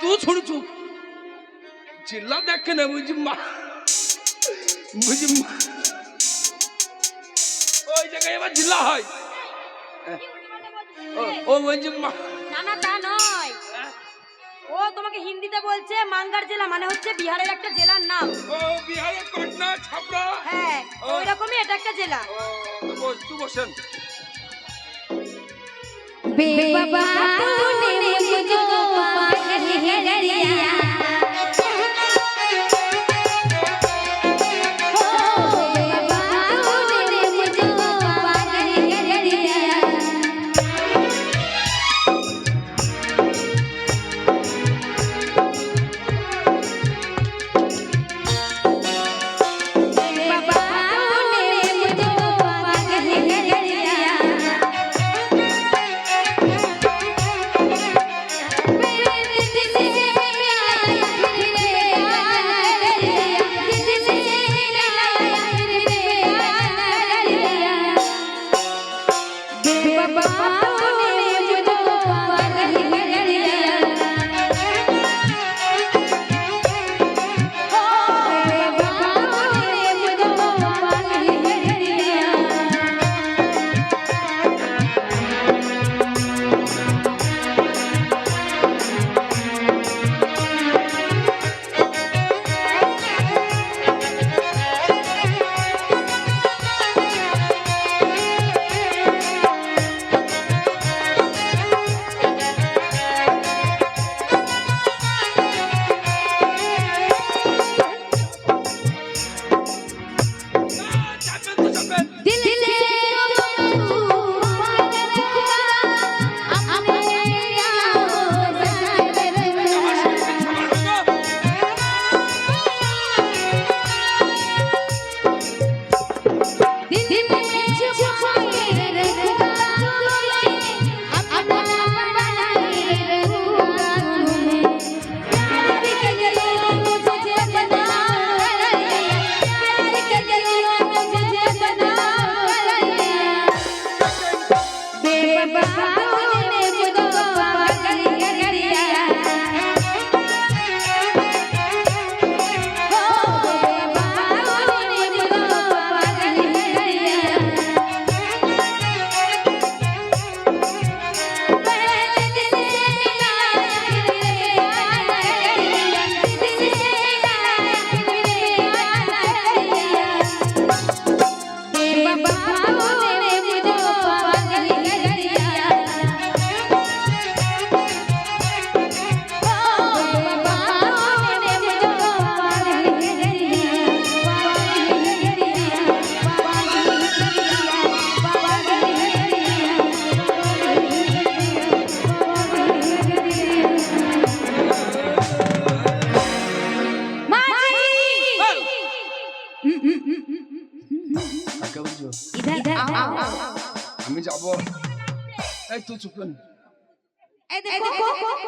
तू छोड़ तू। जिला देख के मुझे मा मुझे मा ओ जगह ये बात जिला है। ओ मुझे मा তোমাকে হিন্দিতে বলছে মাঙ্গার জেলা মানে হচ্ছে বিহারের একটা জেলার নাম। ও বিহারের পাটনা ছাপড়া? হ্যাঁ ওই রকমই এটা একটা জেলা। বস্তু বসেন। বে বাবা তুমি মুঝে কাকে বলছো इधर आओ আমি যাব এই তুই চুপ কর ए देखो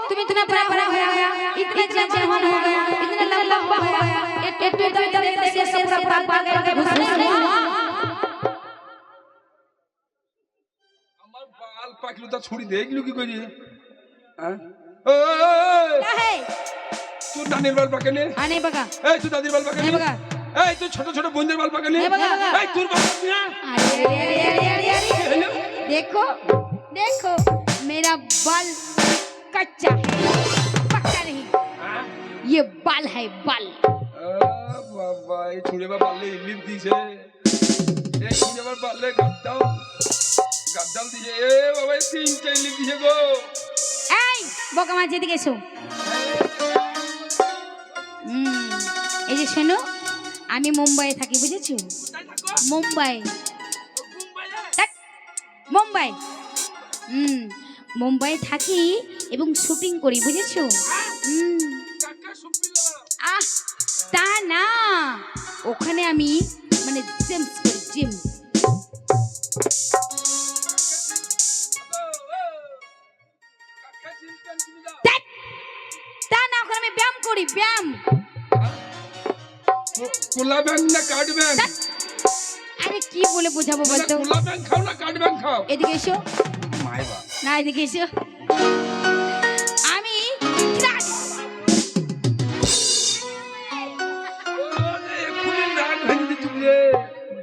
तुम इतना बड़ा बड़ा हो गया इतने जवान हो गया इतना लंबा लंबा हो गया एक एक तो इधर इधर से से पूरा पूरा पागल के घुस घुस हुआ আমার বাল পাকলু তা ছুরি দেখলু কি করি হ্যাঁ ওই है তুই নানির বাল পাকেনে आने बगा এই তুই দাদির বাল পাকেনে এই বাবা। এই তুই ছোট ছোট বোনদের বাল পাকেনে এই বাবা, বাবা। এই তোর বাল পাকনি না अरे अरे अरे अरे अरे हेलो देखो देखो मेरा बाल कच्चा है पक्का नहीं হ্যাঁ ये बाल है बाल বাবা এই ছুঁড়ে বা পারলে ইলিপ দিছে এই ছুঁড়ে বা পারলে গাদ্দাল গাদ্দাল দিছে এ বাবা এই তিনটে ইলিপ দিছে গো এই বোকা মাছ এদিকে এসো হুম, এই যে শোনো আমি মুম্বাইয়ে থাকি, বুঝেছ? মুম্বাই। মুম্বাই। হুম মুম্বাই থাকি এবং শুটিং করি, বুঝেছ? আহ, তা না। ওখানে আমি মানে জিম করি, জিম। তা না, ওখানে আমি ব্যায়াম করি, ব্যায়াম। কোলা ব্যাংক না কার্ড ব্যাংক আরে কি বলে বোঝাবো বলে বলতো কোলা ব্যাংক খাও না কার্ড ব্যাংক খাও এদিকে এসো মাইবা না এদিকে এসো আমি এক্ষুনি নাক ভেঙে দিচ্ছি রে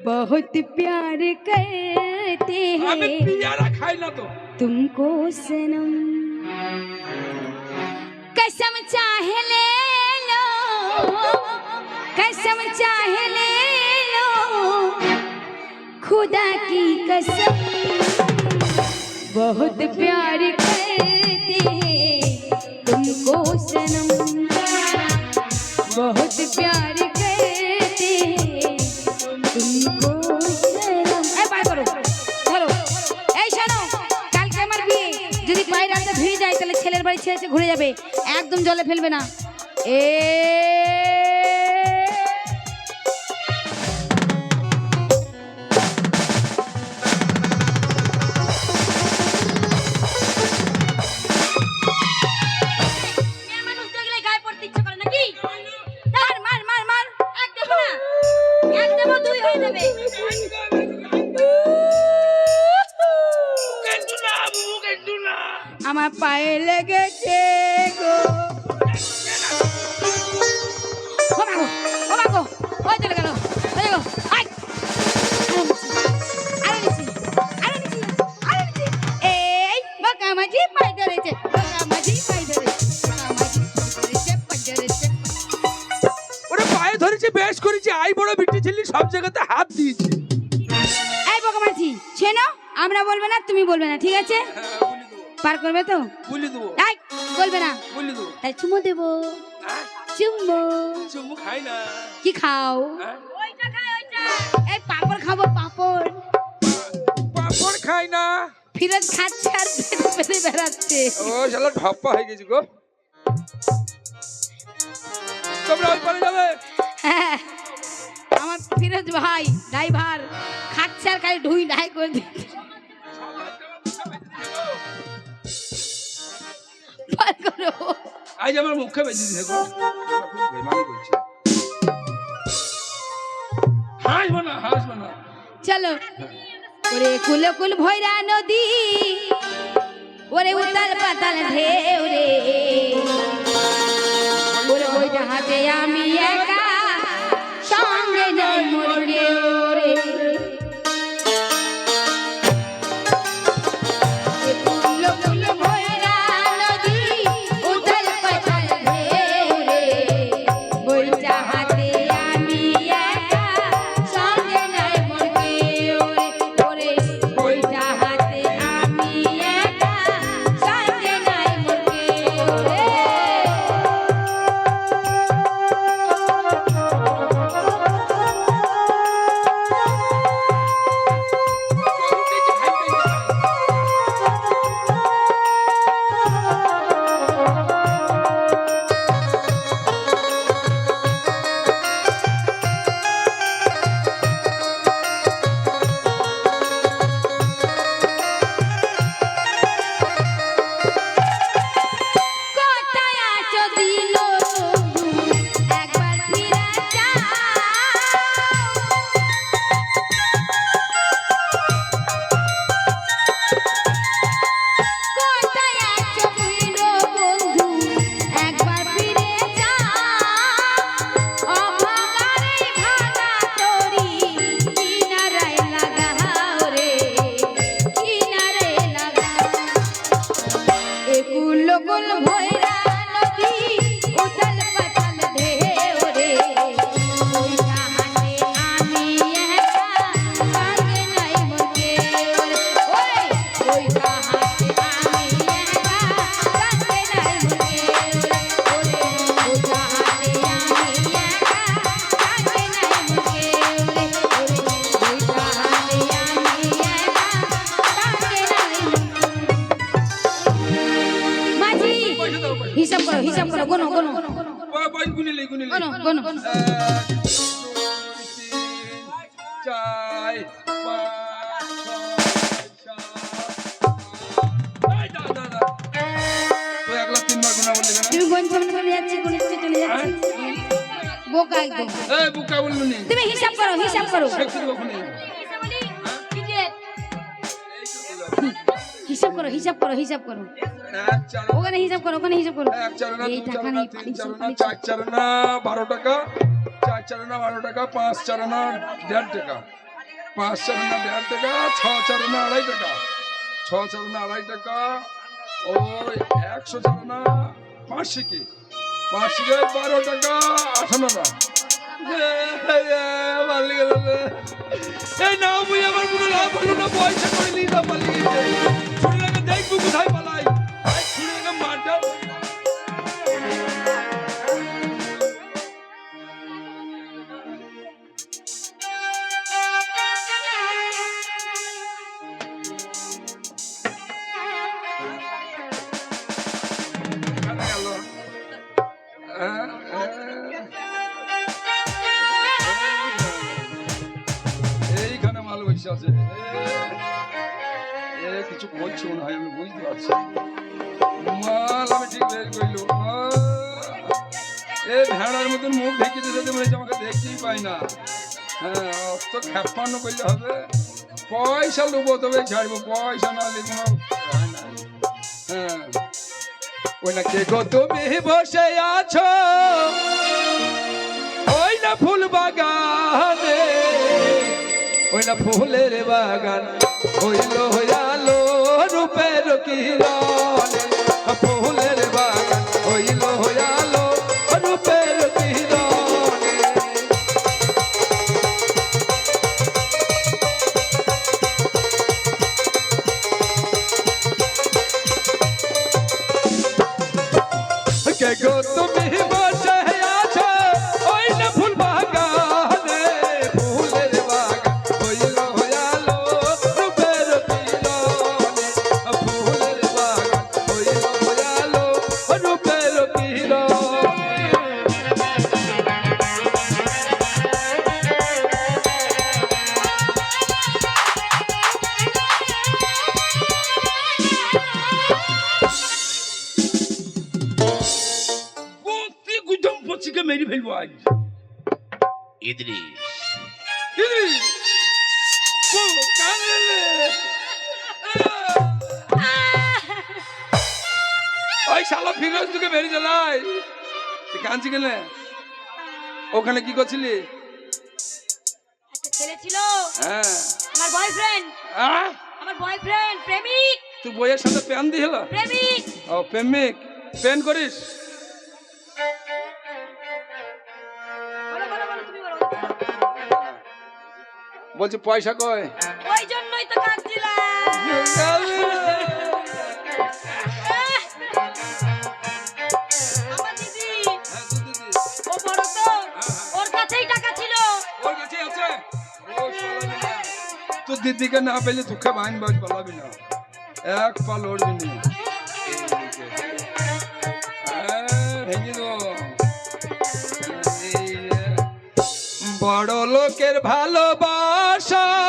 बहुत प्यार करते আমি हैं পিয়ারা খাই না তো तुमको सनम कसम चाहे ले लो कसम चाहे ले लो खुदा की कसम बहुत प्यार करते हैं तुमको सनम बहुत प्यार करते हैं तुमको सनम ए बाय करो ধরো এই শোনো কালকে আমার বিয়ে যদি বাইরে রাতে ভিড়ে যায় তাহলে ছেলের বাড়ি ছেড়ে এসে ঘুরে যাবে একদম জলে ফেলবে না এ ওরে পায়ে ধরেছে বেশ করেছে আই বড় বিটি ছেলে সব জায়গাতে হাত দিয়েছে। এই বাঁকা মাঝি ছেনো আমরা বলবে না তুমি বলবে না ঠিক আছে? হ্যাঁ দেবো। পার করবে তো? বলি দেবো। এই বলবে না। বলি দেবো। তাই চুমো দেবো। হ্যাঁ, চুমো। চুমু খাই না। কি খাও? হ্যাঁ, ওইটা খায় ওইটা। এই পাপড় খাব পাপড়। পাপড় খাই না। ফিরত খাচ্ছে আর পেটে বেড়াচ্ছে। ও শালা ঢপ্পা হয়ে গেছি গো। তোমরা ওই পারে যাবে? হ্যাঁ আমার ফিরোজ ভাই ড্রাইভার খাচ্ছে আর খালি ঢুই ঢাই করে দিচ্ছে। আজ আমার মুখে বেঁচে দিয়েছে গো। হাসবো না হাসবো না চলো কুল কুল ভৈরা নদী ओरे उतल पतल ढेरे হিসাব করো হিসাব করো গোনো গোনো পয়েন্ট গুনিলে, গুনিলে। গোনো গোনো কেন? তুমি গঞ্জ চলে যাচ্ছি? গণেশ চলে বোকা একদম। এই বুকা বললু তুমি হিসাব করো হিসাব করো। হিসাব করো হিসাব করো হিসাব করো। ওখানে হিসাব করো ওখানে হিসাব করো। এক চার না দুই চার না তিন চার না চার চার না বারো টাকা চার চার না বারো টাকা পাঁচ চার না দেড় টাকা। পাঁচ চার না দেড় টাকা ছ চার না আড়াই টাকা। ছ চার না আড়াই টাকা ও একশো চার না পাঁচ শিখি পাঁচ বারো টাকা আঠান্ন না এই না মুই আমার কোনো লাভ হলো না পয়সা করে নিতাম পালিয়ে ছুটি ভেড়ার মতন মুখ হচ্ছে আমাকে দেখতেই পাই না। হ্যাঁ অত খ্যাপান্ন করলে হবে। পয়সা তবে ছাড়বো, পয়সা না হ্যাঁ ওই না কে গো তুমি বসে আছো? ওই না ফুল বাগানে, ওই না ফুলের বাগান হইল রূপের কিরণে। ফুলের ফেলব আজ ইদ্রিস ইদ্রিস ও কানলে ওই শালা ফিরোজ তোকে বেরিয়ে চালাই তুই কাঁদছি কেন? ওখানে কি করছিলি? একটা ছেলে ছিল। হ্যাঁ। আমার বয়ফ্রেন্ড আহ? আমার বয়ফ্রেন্ড প্রেমিক। তুই বইয়ের সাথে প্যান দিল প্রেমিক। ও প্রেমিক। প্যান করিস? বলছি পয়সা কয় ওই জন্যই তো দিদি ও বড় তো ওর কাছেই টাকা ছিল। ওর কাছে আছে? ও শালা তোর দিদিকে না পেলে দুঃখে বাইন বাজ বলাবি না। এক পা লড়বি নি। ভেঙে দেবো। বড় লোকের ভালোবাসা Jesus.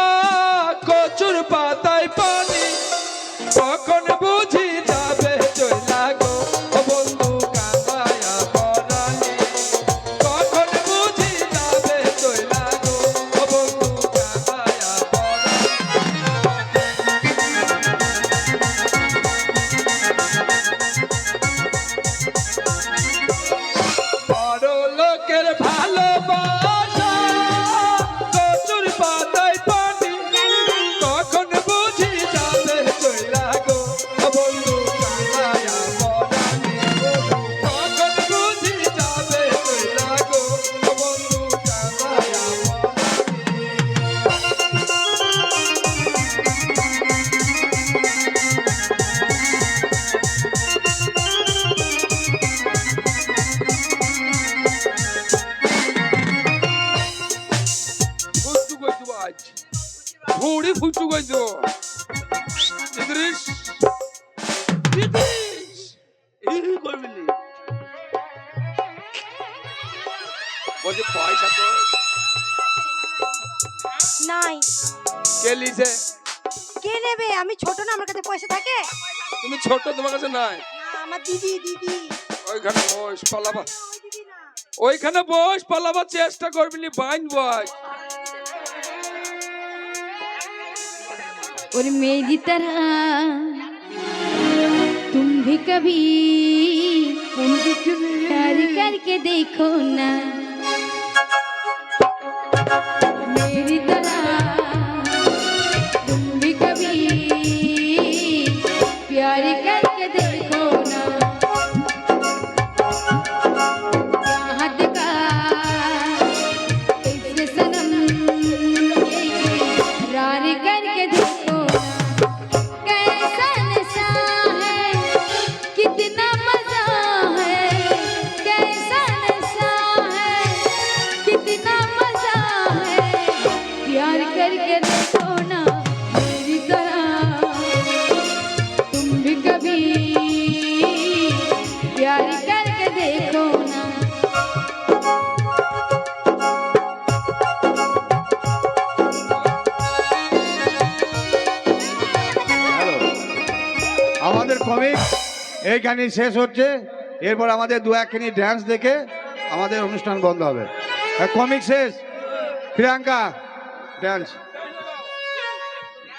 কে লিছে কে নেবে আমি ছোট না আমার কাছে পয়সা থাকে তুমি ছোট তোমার কাছে নাই না আমার দিদি দিদি ওইখানে বস পালাবা ওই দিদি না ওইখানে বস পালাবার চেষ্টা করবি নি বাইন বয় और मेरी तरह तुम भी कभी प्यार करके देखो ना मेरी तरह এইখানে শেষ হচ্ছে। এরপর আমাদের দু একখানি ড্যান্স দেখে আমাদের অনুষ্ঠান বন্ধ হবে। কমিক শেষ। প্রিয়াঙ্কা ড্যান্স